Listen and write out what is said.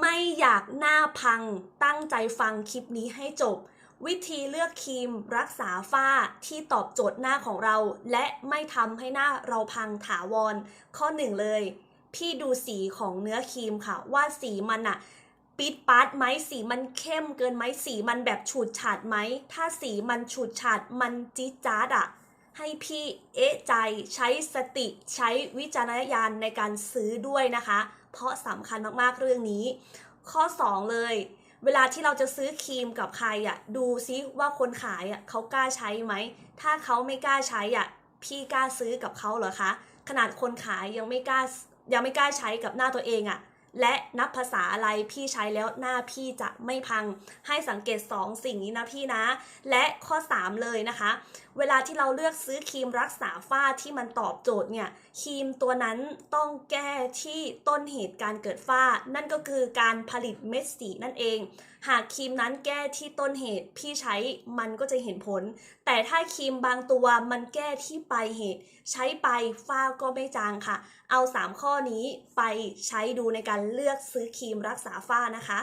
ไม่อยากหน้าพังตั้งใจฟังคลิปนี้ให้จบ วิธีเลือกครีมรักษาฝ้าที่ตอบโจทย์หน้าของเรา และไม่ทำให้หน้าเราพังถาวร ข้อหนึ่งเลย พี่ดูสีของเนื้อครีมค่ะ ว่าสีมันอะปิดปาร์ตไหมสีมันเข้มเกินไหมสีมันแบบฉูดฉาดไหมถ้าสีมันฉูดฉาดมันจี๊ดจ๊าดอะ ให้พี่เอะใจใช้สติใช้วิจารณญาณในการซื้อด้วยนะคะ เพราะสำคัญมากๆเรื่องนี้ ข้อ 2 เลย เวลาที่เราจะซื้อครีมกับใครอะ่ะดูซิว่าคนขายอะเขากล้าใช้ไหม ถ้าเขาไม่กล้าใช้อะพี่กล้าซื้อกับเขาเหรอคะ ขนาดคนขายยังไม่กล้ายังไม่กล้าใช้กับหน้าตัวเองอะ่ะ และนับภาษาอะไรพี่ใช้แล้วหน้าพี่จะไม่พัง ให้สังเกต 2 สิ่งนี้นะพี่นะ และข้อ 3 เลยนะคะ เวลาที่เราเลือกซื้อครีมรักษาฝ้าที่มันตอบโจทย์เนี่ยครีมตัวนั้นต้องแก้ที่ต้นเหตุการเกิดฝ้า นั่นก็คือการผลิตเม็ดสีนั่นเอง หากครีมนั้นแก้ที่ต้นเหตุพี่ใช้มันก็จะเห็นผล แต่ถ้าครีมบางตัวมันแก้ที่ปลายเหตุ ใช้ไปฝ้าก็ไม่จางค่ะ เอา 3 ข้อนี้ไปใช้ดูในการเลือกซื้อครีมรักษาฝ้านะคะ